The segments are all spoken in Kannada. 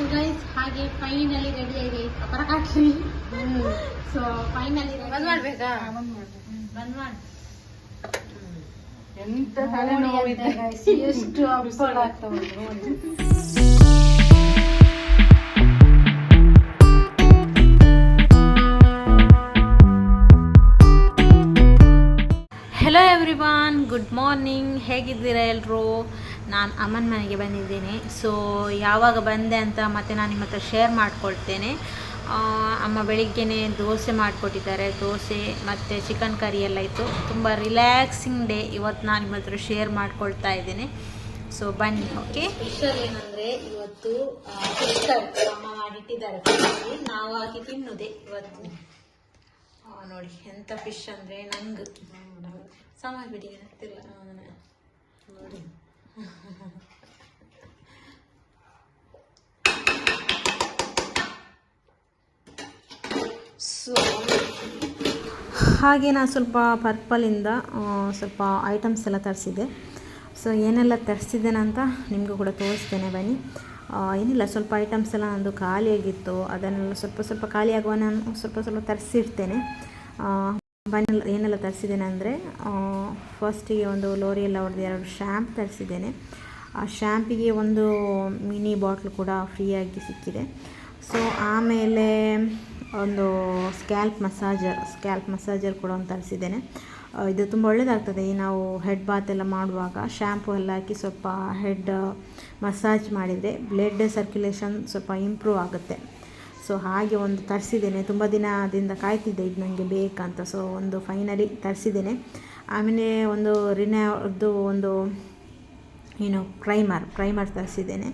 ಸೊ ಗೈಸ್ ಹಾಗೆ ಫೈನಲಿ ರೆಡಿ ಆಗಿ ಅಪರ ಕಾಟ್ಲಿ ಸೊ ಫೈನಲಿ ಬಂದ್ ಮಾಡ್ಬೇಕಾ? ಬಂದ್ ಮಾಡಿ. ಎಂತ ನೋಡಿ ಅಂತ guys, ಎಷ್ಟು ಆಗ್ತಾವ ನೋಡಿ. ಎವ್ರಿವಾನ್ ಗುಡ್ ಮಾರ್ನಿಂಗ್ ಹೇಗಿದ್ದೀರಾ ಎಲ್ಲರೂ ನಾನು ಅಮ್ಮನ ಮನೆಗೆ ಬಂದಿದ್ದೀನಿ. ಸೊ ಯಾವಾಗ ಬಂದೆ ಅಂತ ಮತ್ತೆ ನಾನು ನಿಮ್ಮ ಹತ್ರ ಶೇರ್ ಮಾಡಿಕೊಳ್ತೇನೆ ಅಮ್ಮ ಬೆಳಿಗ್ಗೆನೇ ದೋಸೆ ಮಾಡಿಕೊಟ್ಟಿದ್ದಾರೆ. ದೋಸೆ ಮತ್ತು ಚಿಕನ್ ಕರಿ ಎಲ್ಲ ಇತ್ತು. ತುಂಬ ರಿಲ್ಯಾಕ್ಸಿಂಗ್ ಡೇ ಇವತ್ತು ನಾನು ನಿಮ್ಮ ಹತ್ರ ಶೇರ್ ಮಾಡ್ಕೊಳ್ತಾ ಇದ್ದೀನಿ. ಸೊ ಬನ್ನಿ ಓಕೆ ಸ್ಪೆಷಲ್ ಏನಂದ್ರೆ ಇವತ್ತು ಅಮ್ಮ ಮಾಡಿಟ್ಟಿದ್ದಾರೆ ನಾವು ಹಾಕಿ ತಿನ್ನುದೆ ಇವತ್ತು. ನೋಡಿ ಎಂಥ ಫಿಶ್ ಅಂದರೆ ನಂಗೆ. ನೋಡಿ. ಸೊ ಹಾಗೆ ನಾನು ಸ್ವಲ್ಪ ಪರ್ಪಲಿಂದ ಸ್ವಲ್ಪ ಐಟಮ್ಸ್ ಎಲ್ಲ ತರಿಸಿದ್ದೆ. ಸೊ ಏನೆಲ್ಲ ತರಿಸಿದ್ದೇನೆ ಅಂತ ನಿಮಗೂ ಕೂಡ ತೋರಿಸ್ತೇನೆ ಬನ್ನಿ. ಏನಿಲ್ಲ ಸ್ವಲ್ಪ ಐಟಮ್ಸ್ ಎಲ್ಲ ನಂದು ಖಾಲಿಯಾಗಿತ್ತು. ಅದನ್ನೆಲ್ಲ ಸ್ವಲ್ಪ ಸ್ವಲ್ಪ ಖಾಲಿಯಾಗುವ ನಾನು ಸ್ವಲ್ಪ ಸ್ವಲ್ಪ ತರಿಸಿರ್ತೇನೆ. ಬನ್ನಿ ಏನೆಲ್ಲ ತರಿಸಿದ್ದೇನೆ ಅಂದರೆ ಫಸ್ಟಿಗೆ ಒಂದು ಲೋರಿಯೆಲ್ಲ ಹೊಡೆದು ಎರಡು ಶ್ಯಾಂಪ್ ತರಿಸಿದ್ದೇನೆ. ಆ ಶ್ಯಾಂಪಿಗೆ ಒಂದು ಮಿನಿ ಬಾಟ್ಲ್ ಕೂಡ ಫ್ರೀಯಾಗಿ ಸಿಕ್ಕಿದೆ. ಸೊ ಆಮೇಲೆ ಒಂದು ಸ್ಕ್ಯಾಲ್ಪ್ ಮಸಾಜರ್ ಸ್ಕ್ಯಾಲ್ಪ್ ಮಸಾಜರ್ ಕೂಡ ಒಂದು ತರಿಸಿದ್ದೇನೆ. ಇದು ತುಂಬ ಒಳ್ಳೆಯದಾಗ್ತದೆ ನಾವು ಹೆಡ್ ಬಾತ್ ಎಲ್ಲ ಮಾಡುವಾಗ ಶ್ಯಾಂಪು ಎಲ್ಲ ಹಾಕಿ ಸ್ವಲ್ಪ ಹೆಡ್ ಮಸಾಜ್ ಮಾಡಿದರೆ ಬ್ಲಡ್ ಸರ್ಕ್ಯುಲೇಷನ್ ಸ್ವಲ್ಪ ಇಂಪ್ರೂವ್ ಆಗುತ್ತೆ. ಸೊ ಹಾಗೆ ಒಂದು ತರಿಸಿದ್ದೇನೆ. ತುಂಬ ದಿನದಿಂದ ಕಾಯ್ತಿದ್ದೆ ಇದು ನನಗೆ ಬೇಕಂತ. ಸೊ ಒಂದು ಫೈನಲಿ ತರಿಸಿದ್ದೇನೆ. ಆಮೇಲೆ ಒಂದು ರಿನವ್ದು ಒಂದು ಏನು ಪ್ರೈಮರ್ ಪ್ರೈಮರ್ ತರಿಸಿದ್ದೇನೆ.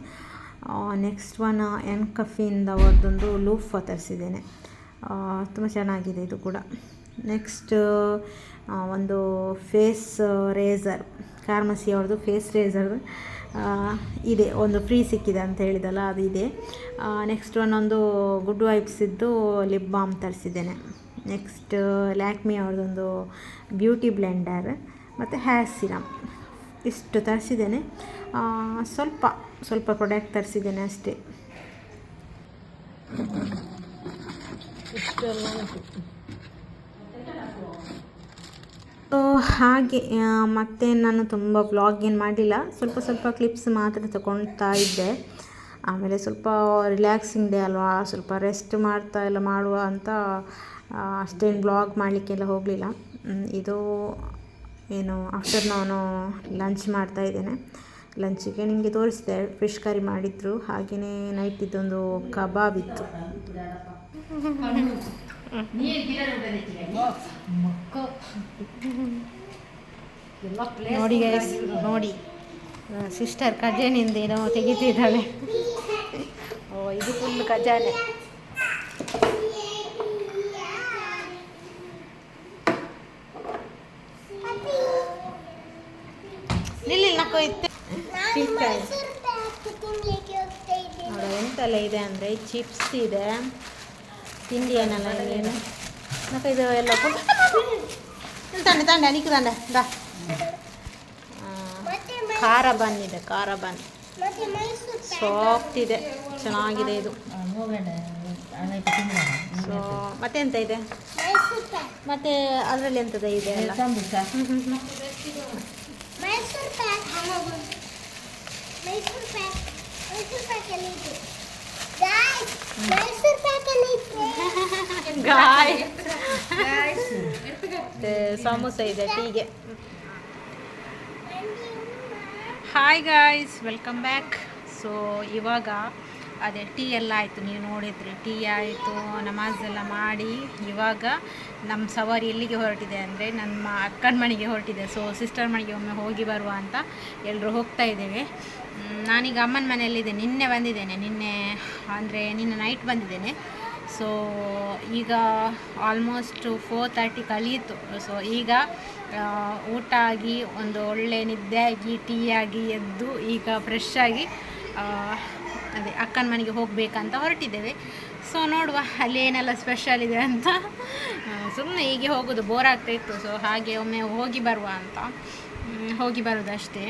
ನೆಕ್ಸ್ಟ್ ಒನ್ ಎನ್ ಕಫಿಯಿಂದ ಅವ್ರದ್ದೊಂದು ಲೂಫ ತರಿಸಿದ್ದೇನೆ. ತುಂಬ ಚೆನ್ನಾಗಿದೆ ಇದು ಕೂಡ. ನೆಕ್ಸ್ಟ್ ಒಂದು ಫೇಸ್ ರೇಸರ್ ಕಾರ್ಮಸಿ ಅವ್ರದ್ದು ಫೇಸ್ ರೇಸರ್ ಇದೆ, ಒಂದು ಫ್ರೀ ಸಿಕ್ಕಿದೆ ಅಂತ ಹೇಳಿದಲ್ಲ, ಅದು ಇದೆ. ನೆಕ್ಸ್ಟ್ ಒಂದೊಂದು ಗುಡ್ ವೈಬ್ಸಿದ್ದು ಲಿಪ್ ಬಾಮ್ ತರಿಸಿದ್ದೇನೆ. ನೆಕ್ಸ್ಟ್ ಲ್ಯಾಕ್ಮಿ ಅವ್ರದ್ದೊಂದು ಬ್ಯೂಟಿ ಬ್ಲೆಂಡರ್ ಮತ್ತು ಹೇರ್ ಸಿರಮ್ ಇಷ್ಟು ತರಿಸಿದ್ದೇನೆ. ಸ್ವಲ್ಪ ಸ್ವಲ್ಪ ಪ್ರಾಡಕ್ಟ್ ತರಿಸಿದ್ದೇನೆ ಅಷ್ಟೇ. ಇಷ್ಟೆಲ್ಲ ಉಂಟು ಸೊ ಹಾಗೆ ಮತ್ತೆ ನಾನು ತುಂಬ ವ್ಲಾಗ್ ಏನು ಮಾಡಲಿಲ್ಲ. ಸ್ವಲ್ಪ ಸ್ವಲ್ಪ ಕ್ಲಿಪ್ಸ್ ಮಾತ್ರ ತಗೊಳ್ತಾ ಇದ್ದೆ. ಆಮೇಲೆ ಸ್ವಲ್ಪ ರಿಲ್ಯಾಕ್ಸಿಂಗ್ ಡೇ ಅಲ್ವಾ? ಸ್ವಲ್ಪ ರೆಸ್ಟ್ ಮಾಡ್ತಾ ಎಲ್ಲ ಮಾಡುವ ಅಂತ ಅಷ್ಟೇನು ಬ್ಲಾಗ್ ಮಾಡಲಿಕ್ಕೆಲ್ಲ ಹೋಗಲಿಲ್ಲ. ಇದು ಏನು ಆಫ್ಟರ್ ನಾನು ಲಂಚ್ ಮಾಡ್ತಾ ಇದ್ದೇನೆ. ಲಂಚಿಗೆ ನಿಮಗೆ ತೋರಿಸಿದೆ ಫಿಶ್ ಕರಿ ಮಾಡಿದ್ರು. ಹಾಗೆಯೇ ನೈಟ್ ಇದೊಂದು ಕಬಾಬ್ ಇತ್ತು. ನೋಡಿ ಗೈಸ್ ನೋಡಿ ಸಿಸ್ಟರ್ ಖಜಾನೆಯಿಂದ ಏನೋ ತೆಗಿತಿದ್ದಾಳೆ ಓ ಇದು ಫುಲ್ ಖಜಾನೆ ಎಂತೆಲ್ಲ ಇದೆ ಅಂದರೆ ಚಿಪ್ಸ್ ಇದೆ ತಿಂಡಿ ಏನಲ್ಲ ಏನು ಇದು ಎಲ್ಲ ತಂಡೆ ತಂಡೆ ನಿಕ್ಕು ತಂಡೆ ದಾ. ಖಾರ ಬನ್ ಇದೆ, ಖಾರ ಬನ್. ಸಾಫ್ಟ್ ಇದೆ, ಚೆನ್ನಾಗಿದೆ ಇದು. ಸೊ ಮತ್ತೆ ಎಂತ ಇದೆ? ಮತ್ತೆ ಅದರಲ್ಲಿ ಎಂತದ ಇದೆ ಅಲ್ಲ ಗಾಯ್ ಸಮೋಸ ಇದೆ ಟೀಗೆ hi guys welcome back so ಇವಾಗ ಅದೇ ಟೀ ಎಲ್ಲ ಆಯಿತು, ನೀವು ನೋಡಿದ್ರಿ. ಟೀ ಆಯಿತು, ನಮಾಜ್ ಎಲ್ಲ ಮಾಡಿ. ಇವಾಗ ನಮ್ಮ ಸವಾರಿ ಎಲ್ಲಿಗೆ ಹೊರಟಿದೆ ಅಂದರೆ ನಮ್ಮ ಅಕ್ಕನ ಮನೆಗೆ ಹೊರಟಿದೆ. ಸೊ ಸಿಸ್ಟರ್ ಮನೆಗೆ ಒಮ್ಮೆ ಹೋಗಿ ಬರುವ ಅಂತ ಎಲ್ಲರೂ ಹೋಗ್ತಾ ಇದ್ದೇವೆ. ನಾನೀಗ ಅಮ್ಮನ ಮನೆಯಲ್ಲಿದ್ದೆ. ನಿನ್ನೆ ಬಂದಿದ್ದೇನೆ. ನಿನ್ನೆ ಅಂದರೆ ನಿನ್ನೆ ನೈಟ್ ಬಂದಿದ್ದೇನೆ. ಸೊ ಈಗ ಆಲ್ಮೋಸ್ಟ್ ಫೋರ್ ತರ್ಟಿ ಕಲಿಯಿತು. ಸೊ ಈಗ ಊಟ ಆಗಿ, ಒಂದು ಒಳ್ಳೆ ನಿದ್ದೆ ಆಗಿ, ಟೀ ಆಗಿ ಎದ್ದು ಈಗ ಫ್ರೆಶ್ ಆಗಿ ಅದೇ ಅಕ್ಕನ ಮನೆಗೆ ಹೋಗಬೇಕಂತ ಹೊರಟಿದ್ದೇವೆ. ಸೊ ನೋಡುವ ಅಲ್ಲಿ ಏನೆಲ್ಲ ಸ್ಪೆಷಲ್ ಇದೆ ಅಂತ. ಸುಮ್ಮನೆ ಹೀಗೆ ಹೋಗೋದು ಬೋರ್ ಆಗ್ತಾ ಇತ್ತು. ಸೊ ಹಾಗೆ ಒಮ್ಮೆ ಹೋಗಿ ಬರುವ ಅಂತ. ಹೋಗಿ ಹೋಗಿ ಬರೋದಷ್ಟೇ.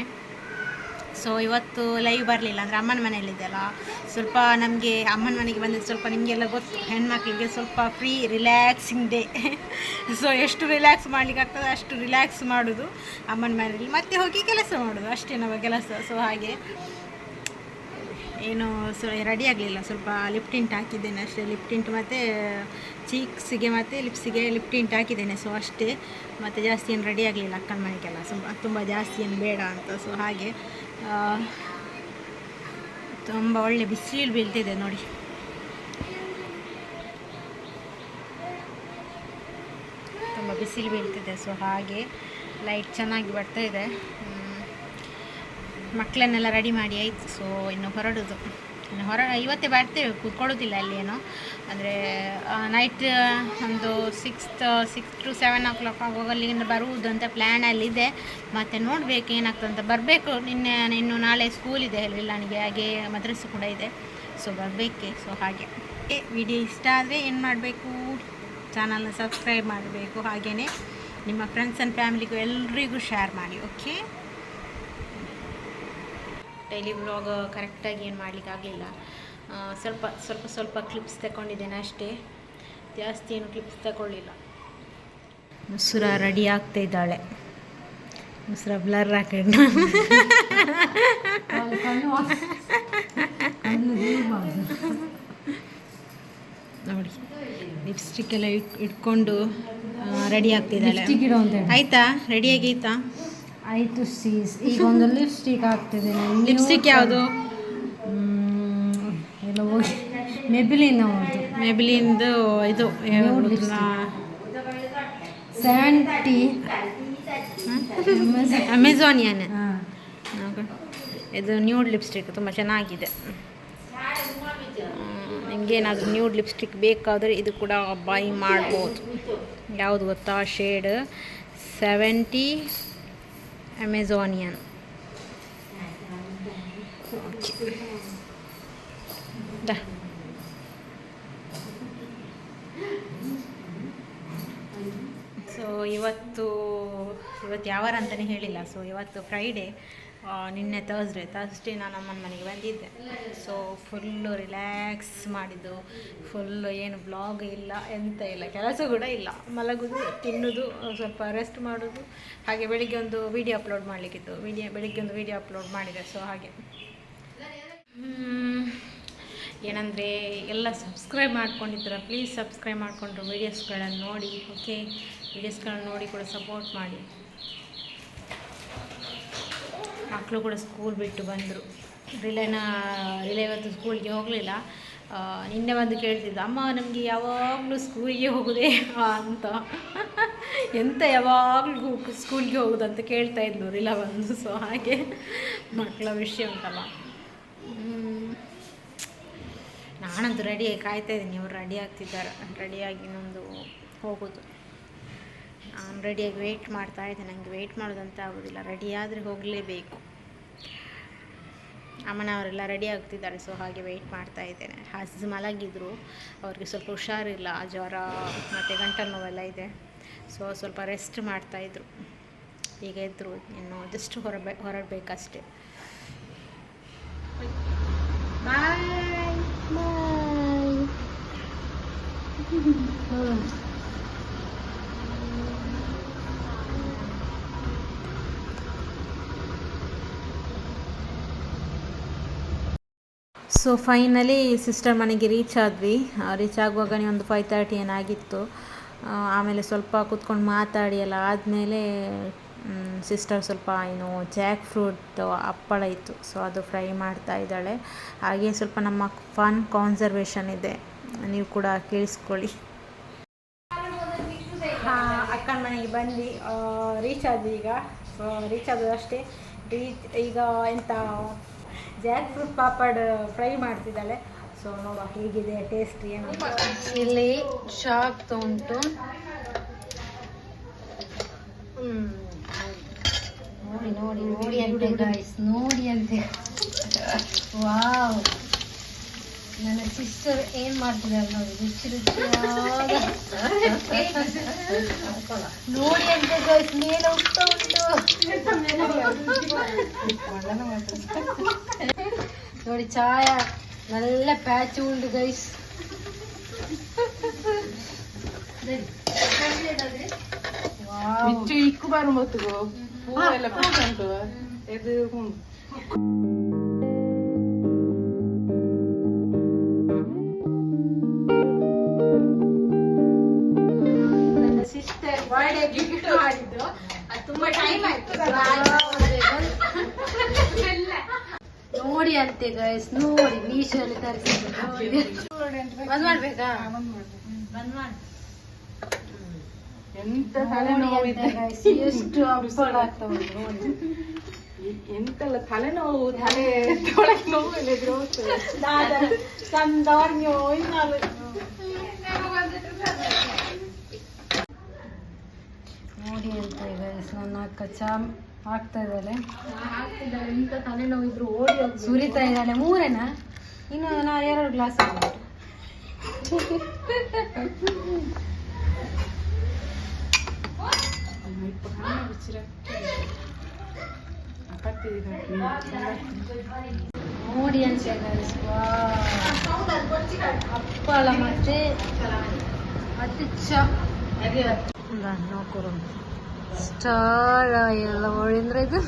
ಸೊ ಇವತ್ತು ಲೈವ್ ಬರಲಿಲ್ಲ ಅಂದರೆ ಅಮ್ಮನ ಮನೆಯಲ್ಲಿದ್ದೆಲ್ಲ ಸ್ವಲ್ಪ ನಮಗೆ ಅಮ್ಮನ ಮನೆಗೆ ಬಂದಿದ್ದು ಸ್ವಲ್ಪ ನಿಮಗೆಲ್ಲ ಗೊತ್ತು. ಹೆಣ್ಮಕ್ಳಿಗೆ ಸ್ವಲ್ಪ ಫ್ರೀ ರಿಲ್ಯಾಕ್ಸಿಂಗ್ ಡೇ ಸೊ ಎಷ್ಟು ರಿಲ್ಯಾಕ್ಸ್ ಮಾಡ್ಲಿಕ್ಕೆ ಆಗ್ತದೆ ಅಷ್ಟು ರಿಲ್ಯಾಕ್ಸ್ ಮಾಡೋದು ಅಮ್ಮನ ಮನೆಯಲ್ಲಿ. ಮತ್ತೆ ಹೋಗಿ ಕೆಲಸ ಮಾಡೋದು. ಅಷ್ಟೇ ನಮ್ಮ ಕೆಲಸ. ಸೊ ಹಾಗೆ. ಏನು ಸೊ ರೆಡಿ ಆಗಲಿಲ್ಲ. ಸ್ವಲ್ಪ ಲಿಪ್ ಟಿಂಟ್ ಹಾಕಿದ್ದೇನೆ ಅಷ್ಟೇ. ಲಿಪ್ ಟಿಂಟ್ ಮತ್ತು ಚೀಕ್ಸಿಗೆ ಮತ್ತು ಲಿಪ್ಸಿಗೆ ಲಿಪ್ ಟಿಂಟ್ ಹಾಕಿದ್ದೇನೆ. ಸೊ ಅಷ್ಟೇ. ಮತ್ತು ಜಾಸ್ತಿ ಏನು ರೆಡಿ ಆಗಲಿಲ್ಲ ಅಕ್ಕನ ಮನೆಗೆಲ್ಲ. ಸ್ವಲ್ಪ ತುಂಬ ಜಾಸ್ತಿ ಏನು ಬೇಡ ಅಂತ. ಸೊ ಹಾಗೆ. ತುಂಬ ಒಳ್ಳೆ ಬಿಸಿಲು ಬೀಳ್ತಿದೆ ನೋಡಿ. ತುಂಬ ಬಿಸಿಲು ಬೀಳ್ತಿದೆ. ಸೊ ಹಾಗೆ ಲೈಟ್ ಚೆನ್ನಾಗಿ ಬರ್ತಾ ಇದೆ. ಹ್ಮ್. ಮಕ್ಕಳನ್ನೆಲ್ಲ ರೆಡಿ ಮಾಡಿ ಆಯಿತು. ಸೊ ಇನ್ನು ಹೊರಡೋದು. ಇನ್ನು ಹೊರ, ಇವತ್ತೇ ಬರ್ತೇವೆ, ಕೂತ್ಕೊಳ್ಳೋದಿಲ್ಲ ಅಲ್ಲಿ ಏನೋ ಅಂದರೆ ನೈಟ್ ಒಂದು sixth six to seven o'clock ಆಗುವಾಗ ಅಲ್ಲಿಂದ ಬರುವುದು ಅಂತ ಪ್ಲ್ಯಾನಲ್ಲಿದೆ ಮತ್ತು ನೋಡಬೇಕು ಏನಾಗ್ತದೆ ಅಂತ. ಬರಬೇಕು. ನಿನ್ನೆ, ಇನ್ನು ನಾಳೆ ಸ್ಕೂಲ್ ಇದೆ ಹೇಳಿಲ್ಲ ನನಗೆ ಹಾಗೆ ಮದ್ರಸೆ ಕೂಡ ಇದೆ. ಸೊ ಬರಬೇಕೆ. ಸೊ ಹಾಗೆ. ವಿಡಿಯೋ ಇಷ್ಟ ಆದರೆ ಏನು ಮಾಡಬೇಕು? ಚಾನಲ್ನ ಸಬ್ಸ್ಕ್ರೈಬ್ ಮಾಡಬೇಕು. ಹಾಗೆಯೇ ನಿಮ್ಮ ಫ್ರೆಂಡ್ಸ್ ಆ್ಯಂಡ್ ಫ್ಯಾಮಿಲಿಗೂ ಎಲ್ರಿಗೂ ಶೇರ್ ಮಾಡಿ. ಓಕೆ ಡೈಲಿ ವ್ಲಾಗ್ ಕರೆಕ್ಟಾಗಿ ಏನು ಮಾಡಲಿಕ್ಕೆ ಆಗಲಿಲ್ಲ. ಸ್ವಲ್ಪ ಸ್ವಲ್ಪ ಸ್ವಲ್ಪ ಕ್ಲಿಪ್ಸ್ ತಗೊಂಡಿದ್ದೇನೆ ಅಷ್ಟೇ. ಜಾಸ್ತಿ ಏನು ಕ್ಲಿಪ್ಸ್ ತಗೊಳ್ಳಿಲ್ಲ. ಮುಸುರ ರೆಡಿ ಆಗ್ತಾ ಇದ್ದಾಳೆ. ಮುಸುರ ಬ್ಲರ್ ಹಾಕೊಂಡು. ನೋಡಿ ಲಿಪ್ಸ್ಟಿಕ್ ಎಲ್ಲ ಇಟ್ ಇಟ್ಕೊಂಡು ರೆಡಿ ಆಗ್ತಿದ್ದಾಳೆ ಲಿಪ್ಸ್ಟಿಕ್ ರೆಡಿಯಾಗಿ ಆಯ್ತಾ? ರೆಡಿ ಆಗೈತಾ ಆಯಿತು ಸೀಸ್ ಈಗ ಒಂದು ಲಿಪ್ಸ್ಟಿಕ್ ಆಗ್ತದೆ ಲಿಪ್ಸ್ಟಿಕ್ ಯಾವುದು? ಎಲ್ಲ ಹೋಗಿ. ಮೆಬಿಲಿನ ಒಂದು ಮೆಬಿಲಿಂದು ಇದು ಸ್ಯಾಂಟಿ ಸೆವೆಂಟಿ ಅಮೆಝಾನಿಯನ್ ಇದು ನ್ಯೂಡ್ ಲಿಪ್ಸ್ಟಿಕ್ ತುಂಬ ಚೆನ್ನಾಗಿದೆ. ನಿಮಗೇನಾದರೂ ನ್ಯೂಡ್ ಲಿಪ್ಸ್ಟಿಕ್ ಬೇಕಾದರೆ ಇದು ಕೂಡ ಬೈ ಮಾಡ್ಬೋದು. ಯಾವುದು ಗೊತ್ತಾ? ಶೇಡ್ ಸೆವೆಂಟಿ ಅಮೆಝಾನಿಯನ್ ಸೊ ಇವತ್ತು ಇವತ್ತು ಯಾವಾರ ಅಂತಲೇ ಹೇಳಿಲ್ಲ. ಸೊ ಇವತ್ತು ಫ್ರೈಡೇ ನಿನ್ನೆ ತರ್ಸ್ಡೇ ತರ್ಸ್ಡೇ ನಾನು ಅಮ್ಮನ ಮನೆಗೆ ಬಂದಿದ್ದೆ. ಸೊ ಫುಲ್ಲು ರಿಲ್ಯಾಕ್ಸ್ ಮಾಡಿದ್ದು. ಫುಲ್ಲು ಏನು ಬ್ಲಾಗ್ ಇಲ್ಲ, ಎಂತ ಇಲ್ಲ, ಕೆಲಸ ಕೂಡ ಇಲ್ಲ. ಮಲಗೋದು, ತಿನ್ನೋದು, ಸ್ವಲ್ಪ ರೆಸ್ಟ್ ಮಾಡೋದು. ಹಾಗೆ ಬೆಳಿಗ್ಗೆ ಒಂದು ವೀಡಿಯೋ ಅಪ್ಲೋಡ್ ಮಾಡಲಿಕ್ಕಿತ್ತು. ವಿಡಿಯೋ ಬೆಳಿಗ್ಗೆ ಒಂದು ವೀಡಿಯೋ ಅಪ್ಲೋಡ್ ಮಾಡಿದೆ ಸೊ ಹಾಗೆ. ಏನಂದರೆ ಎಲ್ಲ ಸಬ್ಸ್ಕ್ರೈಬ್ ಮಾಡ್ಕೊಂಡಿದ್ದೀರ? ಪ್ಲೀಸ್ ಸಬ್ಸ್ಕ್ರೈಬ್ ಮಾಡಿಕೊಂಡ್ರು ವೀಡಿಯೋಸ್ಗಳನ್ನು ನೋಡಿ ಓಕೆ ವೀಡಿಯೋಸ್ಗಳನ್ನು ನೋಡಿ ಕೂಡ ಸಪೋರ್ಟ್ ಮಾಡಿ. ಮಕ್ಕಳು ಕೂಡ ಸ್ಕೂಲ್ ಬಿಟ್ಟು ಬಂದರು. ರಿಲೇನ ರಿಲೇ ಇವತ್ತು ಸ್ಕೂಲ್ಗೆ ಹೋಗಲಿಲ್ಲ. ನಿನ್ನೆ ಬಂದು ಕೇಳ್ತಿದ್ದ ಅಮ್ಮ, ನಮಗೆ ಯಾವಾಗಲೂ ಸ್ಕೂಲಿಗೆ ಹೋಗೋದೇ ಅಂತ. ಎಂತ ಯಾವಾಗಲೂ ಸ್ಕೂಲ್ಗೆ ಹೋಗೋದು ಅಂತ ಕೇಳ್ತಾ ಇದ್ಲು ರಿಲಾ ಬಂದು. ಸೊ ಹಾಗೆ ಮಕ್ಕಳ ವಿಷಯ ಉಂಟಲ್ಲ. ನಾನಂತೂ ರೆಡಿಯಾಗಿ ಕಾಯ್ತಾ ಇದ್ದೀನಿ. ಅವ್ರು ರೆಡಿ ಆಗ್ತಿದ್ದಾರೆ. ರೆಡಿಯಾಗಿ ಇನ್ನೊಂದು ಹೋಗೋದು. ರೆಡಿಯಾಗಿ ವೆಯ್ಟ್ ಮಾಡ್ತಾ ಇದ್ದೆ ನನಗೆ ವೆಯ್ಟ್ ಮಾಡೋದಂತ ಆಗೋದಿಲ್ಲ. ರೆಡಿಯಾದರೆ ಹೋಗಲೇಬೇಕು. ಅಮ್ಮನವರೆಲ್ಲ ರೆಡಿ ಆಗ್ತಿದ್ದಾರೆ ಸೊ ಹಾಗೆ ವೆಯ್ಟ್ ಮಾಡ್ತಾ ಇದ್ದೇನೆ. ಹಸ್ ಮಲಗಿದ್ರು. ಅವ್ರಿಗೆ ಸ್ವಲ್ಪ ಹುಷಾರಿಲ್ಲ ಜ್ವರ ಮತ್ತು ಗಂಟಲು ನೋವೆಲ್ಲ ಇದೆ. ಸೊ ಸ್ವಲ್ಪ ರೆಸ್ಟ್ ಮಾಡ್ತಾಯಿದ್ರು ಈಗ ಇದ್ದರು ಇನ್ನು ಜಸ್ಟ್ ಹೊರಬೇ ಹೊರಡಬೇಕಷ್ಟೇ. ಬಾಯ್ ಸೊ ಫೈನಲಿ ಸಿಸ್ಟರ್ ಮನೆಗೆ ರೀಚ್ ಆದ್ವಿ. ರೀಚ್ ಆಗುವಾಗನೇ ಒಂದು ಫೈವ್ ತರ್ಟಿ ಏನಾಗಿತ್ತು? ಆಮೇಲೆ ಸ್ವಲ್ಪ ಕೂತ್ಕೊಂಡು ಮಾತಾಡಿ ಎಲ್ಲ ಆದಮೇಲೆ ಸಿಸ್ಟರ್ ಸ್ವಲ್ಪ ಏನು ಜಾಕ್ ಫ್ರೂಟ್ ಹಪ್ಪಳ ಇತ್ತು. ಸೊ ಅದು ಫ್ರೈ ಮಾಡ್ತಾ ಇದ್ದಾಳೆ. ಹಾಗೆ ಸ್ವಲ್ಪ ನಮ್ಮ ಫನ್ ಕಾನ್ಸರ್ವೇಷನ್ ಇದೆ. ನೀವು ಕೂಡ ಕೇಳಿಸ್ಕೊಳ್ಳಿ. ಅಕ್ಕನ ಮನೆಗೆ ಬಂದು ರೀಚ್ ಆದ್ವಿ ಈಗ. ರೀಚ್ ಆದದ್ದು ಅಷ್ಟೇ. ರೀಚ್ ಈಗ ಎಂತ ಜಾಕ್ ಫ್ರೂಟ್ ಪಾಪಡ್ ಫ್ರೈ ಮಾಡ್ತಿದ್ದಾಳೆ. ಸೊ ನೋಡುವ ಹೇಗಿದೆ ಟೇಸ್ಟ್ ಏನು. ಇಲ್ಲಿ ಶಾಕ್ ಉಂಟು ಹ್ಮ್. ನೋಡಿ ನೋಡಿ ನೋಡಿ ಅಂತೆ ಗಾಯ್ಸ್ ನೋಡಿ ಅಂತೆ. ವಾವ್. ನನ್ನ ಸಿಸ್ಟರ್ ಏನ್ ಮಾಡ್ತಿದ್ದಾರೆ ನೋಡಿ ರುಚಿ ರುಚಿಯಾದ ನೋಡಿ ಅಂತ guys, ಮೇಲೆ ಉಂಟು ಉಂಟು. ನೋಡಿ ಚಾಯ നല്ല ಪ್ಯಾಚ್ ಉಂಟು ಗೈಸ್ ಮಿಚ್ಚು ಇಕ್ಕು ಬಾರು ಮೊತ್ತುಗು ಹೂವು ಎಲ್ಲ ಪೂಜೆ ಉಂಟು ಇದು ಹ್ಮ್. ನನ್ನ ಸಿಸ್ಟರ್ ಬರ್ಡೇ ಗಿಫ್ಟ್ ಮಾಡಿದ್ದು ಅದು ತುಂಬಾ ಟೈಮ್ ಆಯ್ತು ನೋಡಿ ಅಂತೆ ಗೈಸ್ ನೋಡಿ ಮೀಶೋ ಅಲ್ಲಿ ತರಿಸಿದ್ದು ನೋಡಿ. ಬಂದ್ ಮಾಡ್ಬೇಕಾ? ಬಂದ್ ಮಾಡಿ. ಎಂತ ನೋಡಿ ತಲೆನೋವು ಅಂತೆ ಇದ್ದ guys, ಎಷ್ಟು ಹಬ್ಬಳ ಆಗ್ತಾ ಉಂಟು ನೋಡಿ. ಎಂತೆಲ್ಲ ತಲೆನೋವು ತಲೆ ನೋವು ಇದ್ರೆ ಹೋಗ್ತದೆ. ನೋಡಿ ಅಂತ ಈಗ ನನ್ನ ಅಕ್ಕ ಚಾ ಹಾಕ್ತಾ ಇದ್ದಾಳೆ. ಎಂತ ತಲೆನೋವು ಇದ್ರು ಓಡಿ ಸುರಿತಾ ಇದ್ದಾಳೆ ಮೂರೇನಾ? ಇನ್ನು ನಾ ಎರಡು ಗ್ಲಾಸ್ ನೋಡಿ ಅಂತ guys, wow. ಹಪ್ಪಳ ಮತ್ತೆ. ಮತ್ತೆ ಚಾ. ನೋಡ್ಕೊಡು ಸ್ಟಾರ್ ಎಲ್ಲ ಒಳಿಂದ್ರೆ ಇದು